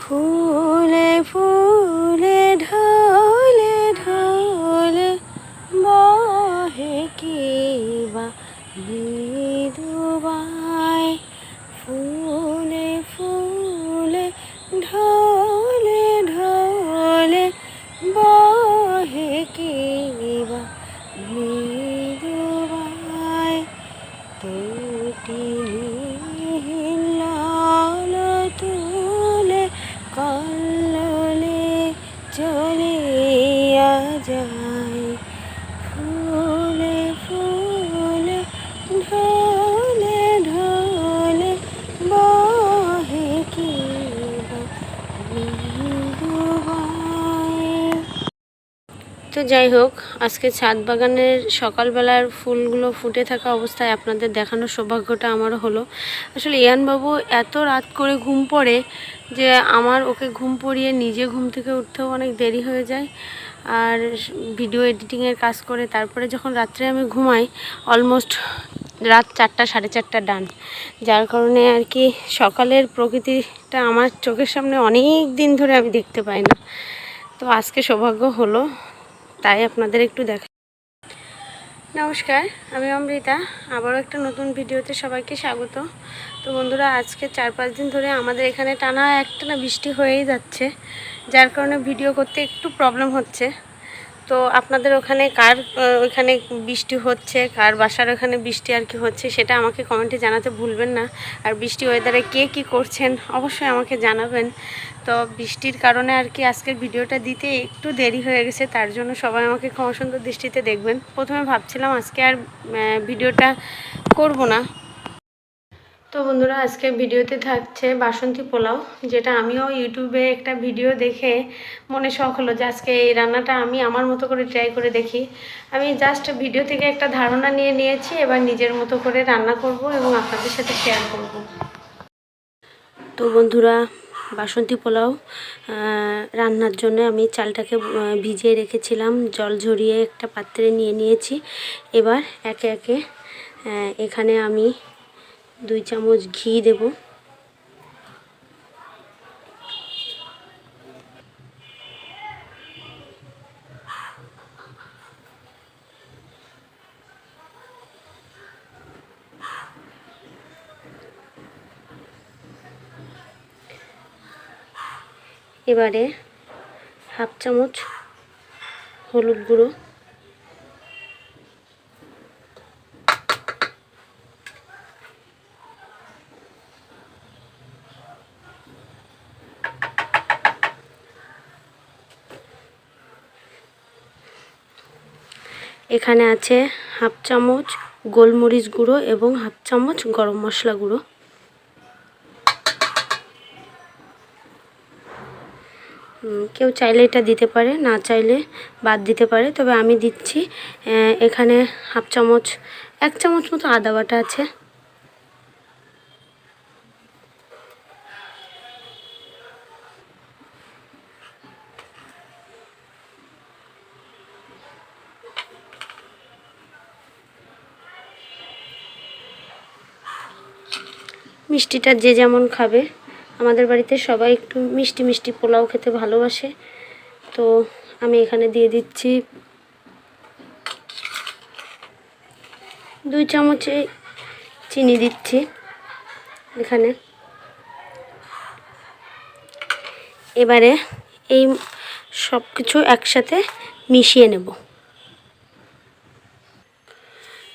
ফুলে যায়। ফুলে ফুলে, ঢলে ঢলে বহে মৃদুবাই তো যাই হোক, আজকে ছাদ বাগানের সকালবেলার ফুলগুলো ফুটে থাকা অবস্থায় আপনাদের দেখানোর সৌভাগ্যটা আমারও হলো। আসলে ইয়ানবাবু এত রাত করে ঘুম পড়ে যে আমার ওকে ঘুম পড়িয়ে নিজে ঘুম থেকে উঠতেও অনেক দেরি হয়ে যায়। আর ভিডিও এডিটিংয়ের কাজ করে, তারপরে যখন রাত্রে আমি ঘুমাই অলমোস্ট রাত চারটা, সাড়ে চারটা ডান। যার কারণে আর কি সকালের প্রকৃতিটা আমার চোখের সামনে অনেক দিন ধরে আমি দেখতে পাই না। তো আজকে সৌভাগ্য হলো, তাই আপনাদের একটু দেখা নমস্কার, আমি অমৃতা। আবারও একটা নতুন ভিডিওতে সবাইকে স্বাগত। তো বন্ধুরা, আজকে চার পাঁচ দিন ধরে আমাদের এখানে টানা একটা না বৃষ্টি হয়েই যাচ্ছে, যার কারণে ভিডিও করতে একটু প্রবলেম হচ্ছে। তো আপনাদের ওখানে কার ওইখানে বৃষ্টি হচ্ছে, কার বাসার ওখানে বৃষ্টি আর কি হচ্ছে সেটা আমাকে কমেন্টে জানাতে ভুলবেন না। আর বৃষ্টি ওয়েদারে কে কি করছেন অবশ্যই আমাকে জানাবেন। তো বৃষ্টির কারণে আর কি আজকের ভিডিওটা দিতে একটু দেরি হয়ে গেছে, তার জন্য সবাই আমাকে ক্ষমা সুন্দর দৃষ্টিতে দেখবেন। প্রথমে ভাবছিলাম আজকে আর ভিডিওটা করব না। তো বন্ধুরা, আজকে ভিডিওতে থাকছে বাসন্তী পোলাও, যেটা আমিও ইউটিউবে একটা ভিডিও দেখে মনে শখ হলো যে আজকে এই রান্নাটা আমি আমার মতো করে ট্রাই করে দেখি। আমি জাস্ট ভিডিও থেকে একটা ধারণা নিয়ে নিয়েছি, এবার নিজের মতো করে রান্না করব এবং আপনাদের সাথে শেয়ার করব। তো বন্ধুরা, বাসন্তী পোলাও রান্নার জন্য আমি চালটাকে ভিজিয়ে রেখেছিলাম, জল ঝরিয়ে একটা পাত্রে নিয়ে নিয়েছি। এবার একে একে এখানে আমি দুই চামচ ঘি দেব। এবারে হাফ চামচ হলুদ গুঁড়ো। এখানে আছে হাফ চামচ গোলমরিচ গুঁড়ো এবং হাফ চামচ গরম মশলা গুঁড়ো। কেউ চাইলে এটা দিতে পারে, না চাইলে বাদ দিতে পারে। তবে আমি দিচ্ছি এখানে হাফ চামচ, এক চামচ মতো আদা বাটা আছে। মিষ্টিটা যে যেমন খাবে। আমাদের বাড়িতে সবাই একটু মিষ্টি মিষ্টি পোলাও খেতে ভালোবাসে। তো আমি এখানে দিয়ে দিচ্ছি দুই চামচে চিনি দিচ্ছি এখানে। এবারে এই সব কিছু একসাথে মিশিয়ে নেব।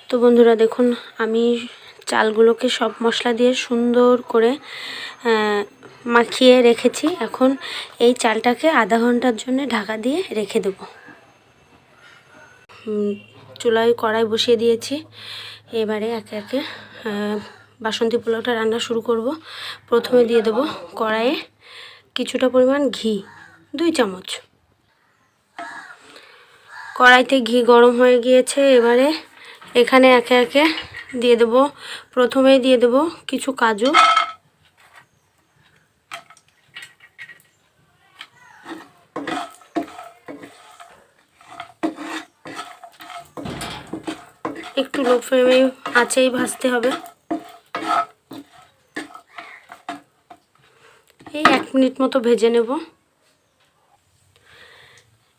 তো বন্ধুরা দেখুন, আমি চালগুলোকে সব মশলা দিয়ে সুন্দর করে মাখিয়ে রেখেছি। এখন এই চালটাকে আধা ঘণ্টার জন্য ঢাকা দিয়ে রেখে দেব। চুলায় কড়াই বসিয়ে দিয়েছি। এবারে একে একে বাসন্তী পোলাওটা রান্না শুরু করব। প্রথমে দিয়ে দেব কড়াইয়ে কিছুটা পরিমাণ ঘি, দুই চামচ। কড়াইতে ঘি গরম হয়ে গিয়েছে। এবারে এখানে একে একে দিয়ে দেব। প্রথমেই দিয়ে দেব কিছু কাজু। একটু লো ফ্লেমে আছেই ভাজতে হবে। এই এক মিনিট মতো ভেজে নেব।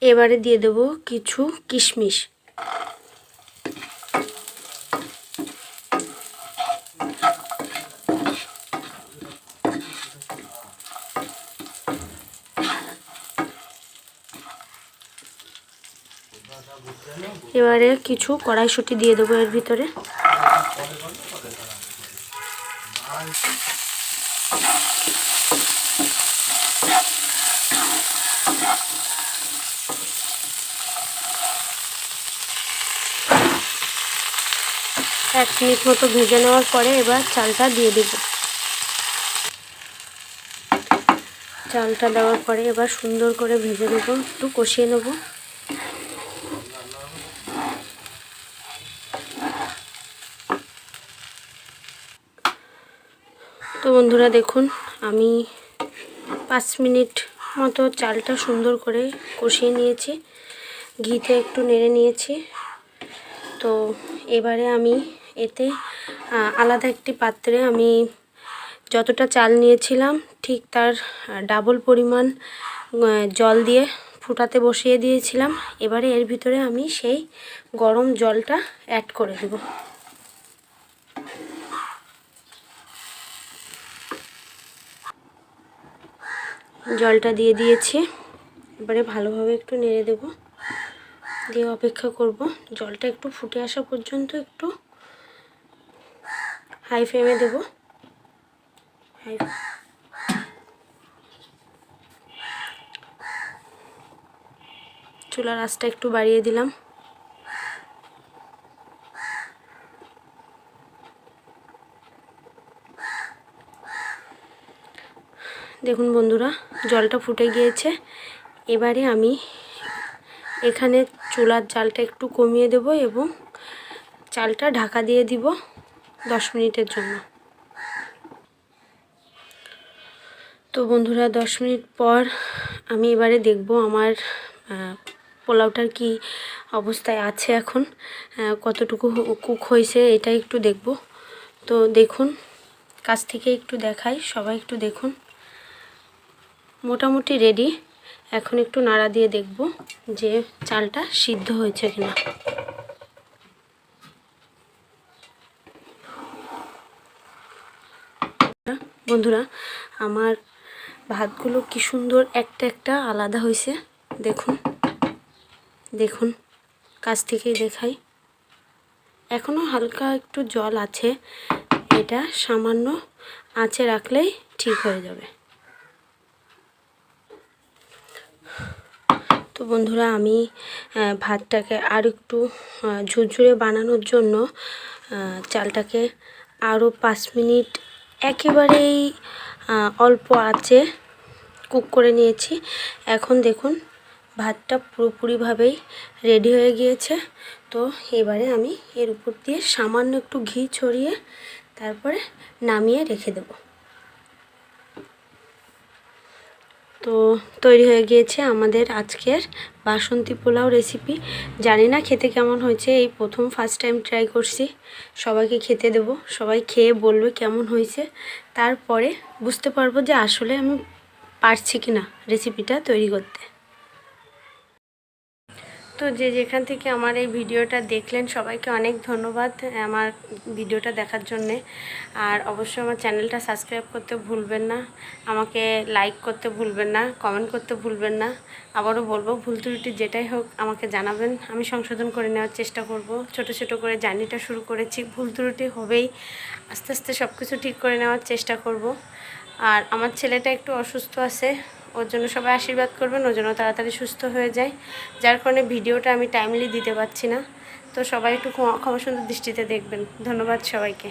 এবারে দিয়ে দেব কিছু কিশমিশ। এবারে কিছু কড়াইশুঁটি দিয়ে দেবো এর ভিতরে। এক মিনিট মতো ভেজে নেওয়ার পরে এবার চালটা দিয়ে দেব। চালটা দেওয়ার পরে এবার সুন্দর করে ভেজে নেব, একটু কষিয়ে নেব। তো বন্ধুরা দেখুন, আমি পাঁচ মিনিট মতো চালটা সুন্দর করে কষিয়ে নিয়েছি। ঘিতে একটু নেড়ে নিয়েছি। তো এবারে আমি এতে আলাদা একটি পাত্রে আমি যতটা চাল নিয়েছিলাম, ঠিক তার ডাবল পরিমাণ জল দিয়ে ফুটাতে বসিয়ে দিয়েছিলাম। এবারে এর ভিতরে আমি সেই গরম জলটা অ্যাড করে দেবো। জলটা দিয়ে দিয়েছি। এবারে ভালোভাবে একটু নেড়ে দেব। দিয়ে অপেক্ষা করব। জলটা একটু ফুটে আসা পর্যন্ত একটু হাই ফ্লেমে দেব। হাই চুলার আঁচটা একটু বাড়িয়ে দিলাম। দেখুন বন্ধুরা, জলটা ফুটে গিয়েছে। এবারে আমি এখানে চুলার জালটা একটু কমিয়ে দেব এবং চালটা ঢাকা দিয়ে দিব দশ মিনিটের জন্য। তো বন্ধুরা, দশ মিনিট পর আমি এবারে দেখব আমার পোলাওটার কি অবস্থায় আছে এখন কতটুকু কুক হয়েছে এটা একটু দেখব। তো দেখুন, কাছ থেকে একটু দেখাই, সবাই একটু দেখুন। মোটামুটি রেডি এখন একটু নাড়া দিয়ে দেখব যে চালটা সিদ্ধ হয়েছে কিনা। বন্ধুরা, আমার ভাতগুলো কি সুন্দর একটা একটা আলাদা হয়েছে। দেখুন দেখুন, কাছ থেকেই দেখাই। এখনও হালকা একটু জল আছে, এটা সামান্য আঁচে রাখলেই ঠিক হয়ে যাবে। তো বন্ধুরা, আমি ভাতটাকে আর একটু ঝুরঝুরে বানানোর জন্য চালটাকে আরও পাঁচ মিনিট একেবারেই অল্প আঁচে কুক করে নিয়েছি। এখন দেখুন, ভাতটা পুরোপুরিভাবেই রেডি হয়ে গিয়েছে। তো এবারে আমি এর উপর দিয়ে সামান্য একটু ঘি ছড়িয়ে, তারপরে নামিয়ে রেখে দেবো। তো তৈরি হয়ে গিয়েছে আমাদের আজকের বাসন্তী পোলাও রেসিপি জানি না খেতে কেমন হয়েছে, এই প্রথম ফার্স্ট টাইম ট্রাই করছি। সবাইকে খেতে দেব, সবাই খেয়ে বলবে কেমন হয়েছে। তারপরে বুঝতে পারব যে আসলে আমি পারছি কি না রেসিপিটা তৈরি করতে। তো যে যেখান থেকে আমার এই ভিডিওটা দেখলেন, সবাইকে অনেক ধন্যবাদ আমার ভিডিওটা দেখার জন্যে। আর অবশ্যই আমার চ্যানেলটা সাবস্ক্রাইব করতে ভুলবেন না, আমাকে লাইক করতে ভুলবেন না কমেন্ট করতে ভুলবেন না, আবারও বলব ভুল ত্রুটি যেটাই হোক আমাকে জানাবেন, আমি সংশোধন করে নেওয়ার চেষ্টা করব। ছোট ছোট করে জার্নিটা শুরু করেছি, ভুল ত্রুটি হবেই, আস্তে আস্তে সব কিছু ঠিক করে নেওয়ার চেষ্টা করব। আর আমার ছেলেটা একটু অসুস্থ আছে ওর জন্য সবাই আশীর্বাদ করবেন, ওর জন্য তাড়াতাড়ি সুস্থ হয়ে যায়। যার কারণে ভিডিওটা আমি টাইমলি দিতে পারছি না। তো সবাই একটু ক্ষমা সুন্দর দৃষ্টিতে দেখবেন। ধন্যবাদ সবাইকে।